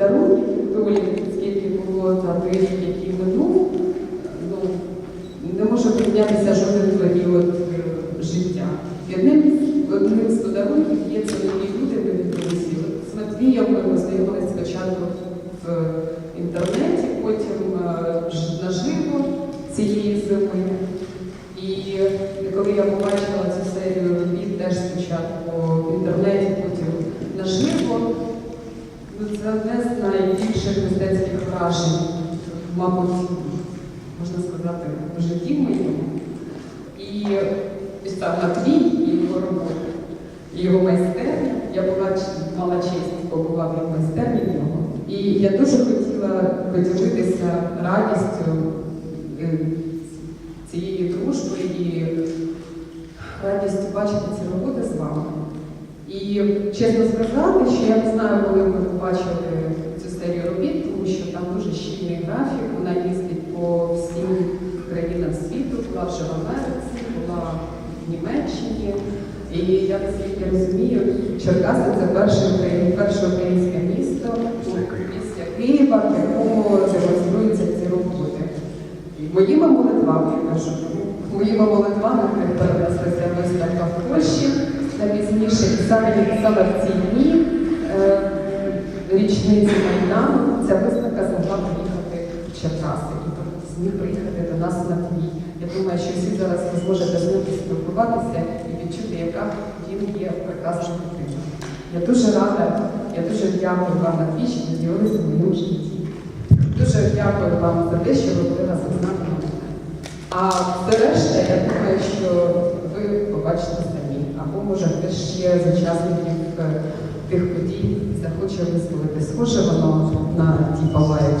подарунків долі, скільки було той рік, який минув, ну, не може порівнятися жоден період е, життя. І одним, з- подарунків є це нові люди, друзі. От З Матвієм ми познайомилися спочатку в інтернеті, потім е, наживо цієї зими. І коли я побачила цю серію робіт теж спочатку в інтернеті, потім наживо, ну це одне з найбільших мистецьких вражень, мабуть, можна сказати, в житті моєму. І там Матвій і його робота, і його майстерня. Я була мала честь побувати в майстерні нього. І я дуже хотіла поділитися радістю е, цієї дружби і радістю бачити ці роботи з вами. І чесно сказати, що я не знаю, коли ви побачили цю серію робіт, тому що там дуже графік, вона їздить по всім країнам світу, була вже в Америці, була в Німеччині. І я наскільки розумію, Черкаси це перше, перше українське місто після Києва, в якому демонструються ці роботи. І моїми молитвами, я кажу, моїми молитвами перенеслася виставка в Польщі на пізніше, саме, саме в ці дні е, річниці Майдану ця виставка змогла Черкаси і зміг приїхати до нас на твій. Я думаю, що всі зараз ви зможете з ним поспілкуватися і відчути, яка він є прекрасна людина. Я дуже рада, я дуже дякую вам на твій, що ви ділилися в моєму житті. Дуже дякую вам за те, що ви були разом з нами. А все решта, я думаю, що ви побачите самі. Або може хтось ще з учасників е, тих подій захоче висловити. Схоже воно наркотиповая